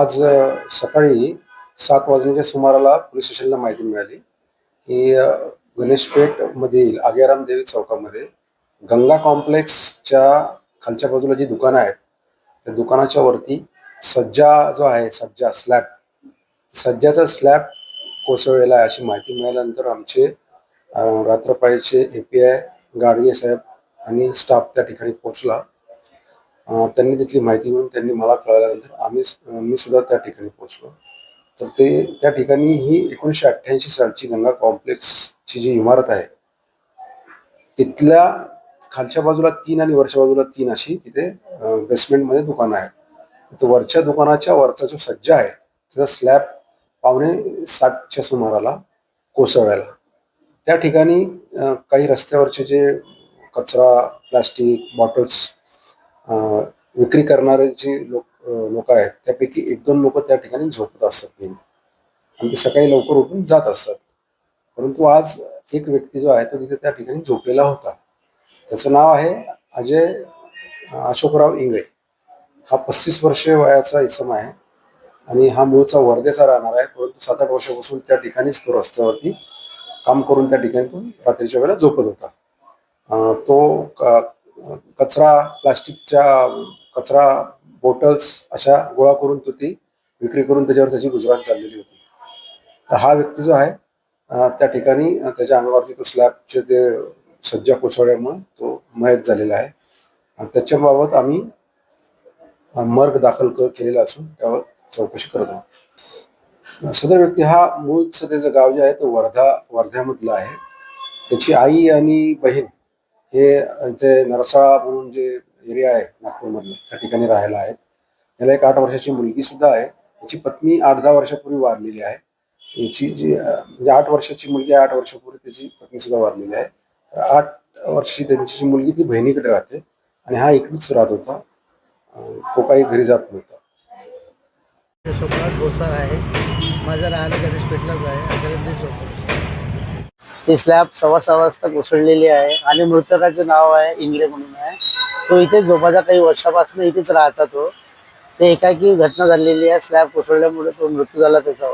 आज सकाळी सात वाजण्याच्या सुमाराला पोलीस स्टेशनला माहिती मिळाली की गणेशपेठमधील आग्याराम देवी चौकामध्ये गंगा कॉम्प्लेक्सच्या खालच्या बाजूला जी दुकानं आहेत त्या दुकानाच्या वरती सज्जा जो आहे सज्जा स्लॅब सज्जाचा स्लॅब कोसळलेला आहे अशी माहिती मिळाल्यानंतर आमचे रात्रपाळीचे A P I Gadge Saheb आणि स्टाफ त्या ठिकाणी पोहोचला. त्यांनी तिथली माहिती मिळून त्यांनी मला कळल्यानंतर आम्ही मी सुद्धा त्या ठिकाणी पोहोचलो. तर ते त्या ठिकाणी ही एकोणीसशे अठ्ठ्याऐंशी सालची गंगा कॉम्प्लेक्सची जी इमारत आहे तिथल्या खालच्या बाजूला तीन आणि वरच्या बाजूला तीन अशी तिथे बेसमेंटमध्ये दुकानं आहेत. तर वरच्या दुकानाच्या वरचा जो सज्जा आहे त्याचा स्लॅब पावणे सातच्या सुमाराला कोसळायला. त्या ठिकाणी काही रस्त्यावरचे जे कचरा प्लास्टिक बॉटल्स विक्री करणारे जे लोक लोक आहेत त्यापैकी एक दोन लोक त्या ठिकाणी झोपत असतात नेहमी. आणि ते सकाळी लवकर उठून जात असतात. परंतु आज एक व्यक्ती जो आहे तो तिथे त्या ठिकाणी झोपलेला होता. त्याचं नाव आहे अजय अशोकराव इंगळे. हा पस्तीस वर्षे वयाचा इसम आहे आणि हा मूळचा वर्धेचा राहणार आहे. परंतु सात आठ वर्षापासून त्या ठिकाणीच तो रस्त्यावरती काम करून त्या ठिकाणी तो रात्रीच्या वेळेला झोपत होता. तो कचरा प्लास्टिकच्या कचरा बॉटल्स अशा गोळा करून तो ती विक्री करून त्याच्यावर त्याची गुजरात चाललेली होती. तर हा व्यक्ती जो आहे त्या ठिकाणी त्याच्या अंगावरती तो स्लॅबचे ते सज्जा कोसळल्यामुळे तो मयत झालेला आहे. आणि त्याच्याबाबत आम्ही मर्ग दाखल केलेला असून त्यावर चौकशी करत आहोत. सदर व्यक्ती हा मूळ सध्याचं गाव जे आहे तो वर्धा वर्ध्यामधला आहे. त्याची आई आणि बहीण हे इथे नरसाळा म्हणून जे एरिया आहे नागपूरमधलं त्या ठिकाणी राहायला आहेत. याला एक आठ वर्षाची मुलगी सुद्धा आहे. याची पत्नी आठ दहा वर्षापूर्वी वारलेली आहे. याची जी म्हणजे आठ वर्षाची मुलगी आठ वर्षापूर्वी त्याची पत्नी सुद्धा वारलेली आहे. तर आठ वर्षाची त्यांची जी मुलगी ती बहिणीकडे राहते आणि हा इकडेच राहत होता. अं, तो काही घरी जात नव्हता. सोमनाथ गोसाळ आहे. माझं राहणं गणेश पेठलाच आहे. ही स्लॅब सव्वा सहा वाजता कोसळलेली आहे आणि मृतकाचं नाव आहे इंगळे म्हणून आहे. तो इथेच झोपाचा काही वर्षापासून इथेच राहायचा तो. ते एकाकी घटना झालेली आहे. स्लॅब कोसळल्यामुळे तो मृत्यू झाला त्याचा.